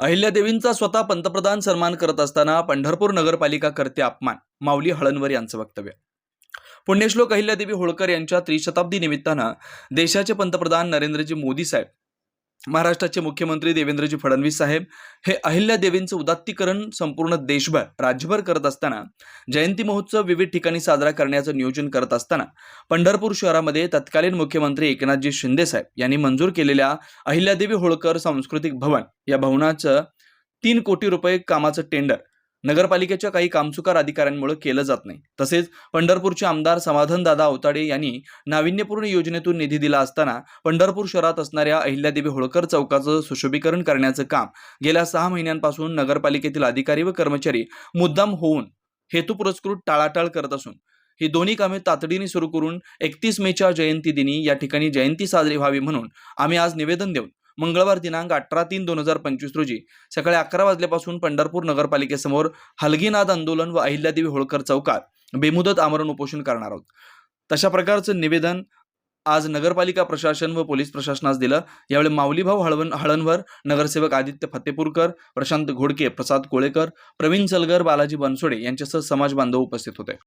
अहिल्यादेवींचा स्वतः पंतप्रधान सन्मान करत असताना पंढरपूर नगरपालिका करते अपमान माऊली हळणवर यांचं वक्तव्य. पुण्यश्लोक अहिल्यादेवी होळकर यांच्या त्रिशताब्दी निमित्तानं देशाचे पंतप्रधान नरेंद्रजी मोदी साहेब महाराष्ट्राचे मुख्यमंत्री देवेंद्रजी फडणवीस साहेब हे अहिल्या देवींचं उदात्तीकरण संपूर्ण देशभर राज्यभर करत असताना जयंती महोत्सव विविध ठिकाणी साजरा करण्याचं नियोजन करत असताना पंढरपूर शहरामध्ये तत्कालीन मुख्यमंत्री एकनाथजी शिंदे साहेब यांनी मंजूर केलेल्या अहिल्यादेवी होळकर सांस्कृतिक भवन या भवनाचं तीन कोटी रुपये कामाचं टेंडर नगरपालिकेच्या काही कामचुकार अधिकाऱ्यांमुळे केलं जात नाही. तसेच पंढरपूरचे आमदार समाधानदादा अवताडे यांनी नाविन्यपूर्ण योजनेतून निधी दिला असताना पंढरपूर शहरात असणाऱ्या अहिल्यादेवी होळकर चौकाचं सुशोभीकरण करण्याचं काम गेल्या सहा महिन्यांपासून नगरपालिकेतील अधिकारी व कर्मचारी मुद्दाम होऊन हेतुपुरस्कृत टाळाटाळ करत असून ही दोन्ही कामे तातडीने सुरू करून एकतीस मेच्या जयंती दिनी या ठिकाणी जयंती साजरी व्हावी म्हणून आम्ही आज निवेदन देऊन मंगळवार दिनांक अठरा तीन दोन हजार पंचवीस रोजी सकाळी अकरा वाजल्यापासून पंढरपूर नगरपालिकेसमोर हलगीनाद आंदोलन व अहिल्यादेवी होळकर चौकात बेमुदत आमरण उपोषण करणार आहोत. तशा प्रकारचं निवेदन आज नगरपालिका प्रशासन व पोलीस प्रशासनास दिलं. यावेळी माऊलीभाऊ हळवण हळणवर नगरसेवक आदित्य फतेपूरकर प्रशांत घोडके प्रसाद कोळेकर प्रवीण सलगर बालाजी बनसोडे यांच्यासह समाज बांधव उपस्थित होते.